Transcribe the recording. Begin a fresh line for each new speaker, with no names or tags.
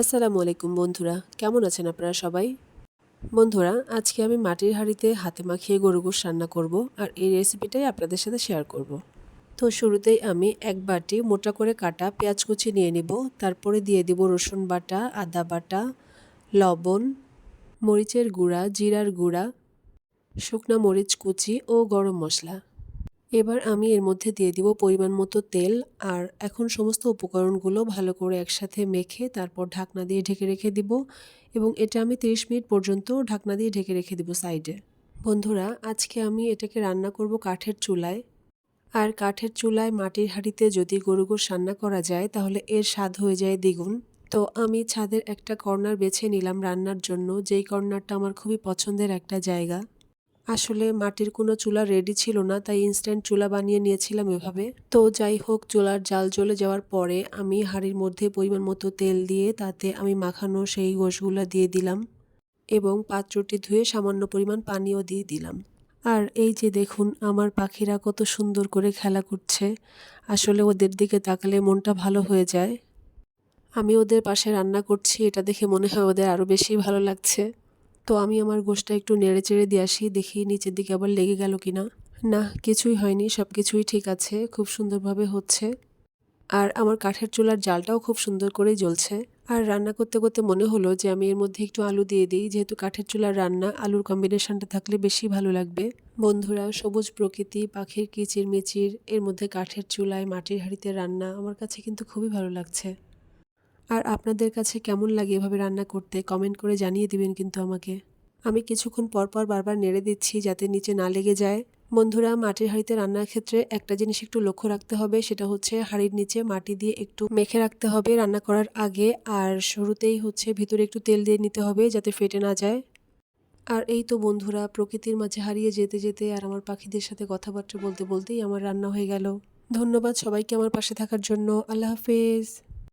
আসসালামু আলাইকুম বন্ধুরা, কেমন আছেন আপনারা সবাই? বন্ধুরা, আজকে আমি মাটির হাঁড়িতে হাতে মাখিয়ে গরু গোশ রান্না করব আর এই রেসিপিটাই আপনাদের সাথে শেয়ার করব। তো শুরুতেই আমি এক বাটি মোটা করে কাটা পেঁয়াজ কুচি নিয়ে নিব, তারপরে দিয়ে দিব রসুন বাটা, আদা বাটা, লবণ, মরিচের গুঁড়া, জিরার গুঁড়া, শুকনা মরিচ কুচি ও গরম মশলা। এবার আমি এর মধ্যে দিয়ে দিব পরিমাণ মতো তেল আর এখন সমস্ত উপকরণগুলো ভালো করে একসাথে মেখে তারপর ঢাকনা দিয়ে ঢেকে রেখে দিব এবং এটা আমি 30 মিনিট পর্যন্ত ঢাকনা দিয়ে ঢেকে রেখে দিব সাইডে। বন্ধুরা, আজকে আমি এটাকে রান্না করব কাঠের চুলায়। আর কাঠের চুলায় মাটির হাঁড়িতে যদি গরু গোশ রান্না করা যায়, তাহলে এর স্বাদ হয়ে যায় দ্বিগুণ। তো আমি ছাদের একটা কর্নার বেছে নিলাম রান্নার জন্য। যেই কর্নারটা আমার খুবই পছন্দের একটা জায়গা। আসলে মাটির কোনো চুলা রেডি ছিল না, তাই ইনস্ট্যান্ট চুলা বানিয়ে নিয়েছিলাম এভাবে। তো যাই হোক, চুলার জাল জ্বলে যাওয়ার পরে আমি হাঁড়ির মধ্যে পরিমাণ মতো তেল দিয়ে তাতে আমি মাখানো সেই গোশগুলো দিয়ে দিলাম এবং পাত্রটি ধুয়ে সামান্য পরিমাণ পানিও দিয়ে দিলাম। আর এই যে দেখুন, আমার পাখিরা কত সুন্দর করে খেলা করছে। আসলে ওদের দিকে তাকালে মনটা ভালো হয়ে যায়। আমি ওদের পাশে রান্না করছি, এটা দেখে মনে হয় ওদের আরও বেশি ভালো লাগছে। তো আমি আমার গোষ্ঠটা একটু নেড়ে চেড়ে দিয়ে আসি, দেখি নিচের দিকে আবার লেগে গেল কিনা। না, কিছুই হয়নি সব কিছুই ঠিক আছে, খুব সুন্দরভাবে হচ্ছে। আর আমার কাঠের চুলার জালটাও খুব সুন্দর করেই জ্বলছে। আর রান্না করতে করতে মনে হলো যে আমি এর মধ্যে একটু আলু দিয়ে দিই, যেহেতু কাঠের চুলার রান্না, আলুর কম্বিনেশনটা থাকলে বেশি ভালো লাগবে। বন্ধুরা, সবুজ প্রকৃতি, পাখির কিচির মিচির এর মধ্যে কাঠের চুলায় মাটির হাঁড়িতে রান্না, আমার কাছে কিন্তু খুবই ভালো লাগছে। আর আপনাদের কাছে কেমন লাগে এভাবে রান্না করতে কমেন্ট করে জানিয়ে দিবেন কিন্তু আমাকে। আমি কিছুক্ষণ পর পর বারবার নেড়ে দিচ্ছি যাতে নিচে না লেগে যায়। বন্ধুরা, মাটির হাঁড়িতে রান্নার ক্ষেত্রে একটা জিনিস একটু লক্ষ্য রাখতে হবে, সেটা হচ্ছে হাঁড়ির নিচে মাটি দিয়ে একটু মেখে রাখতে হবে রান্না করার আগে, আর শুরুতেই হচ্ছে ভিতরে একটু তেল দিয়ে নিতে হবে যাতে ফেটে না যায়। আর এই তো বন্ধুরা, প্রকৃতির মাঝে হারিয়ে যেতে যেতে আর আমার পাখিদের সাথে কথাবার্তা বলতে বলতেই আমার রান্না হয়ে গেল। ধন্যবাদ সবাইকে আমার পাশে থাকার জন্য। আল্লাহ হাফেজ।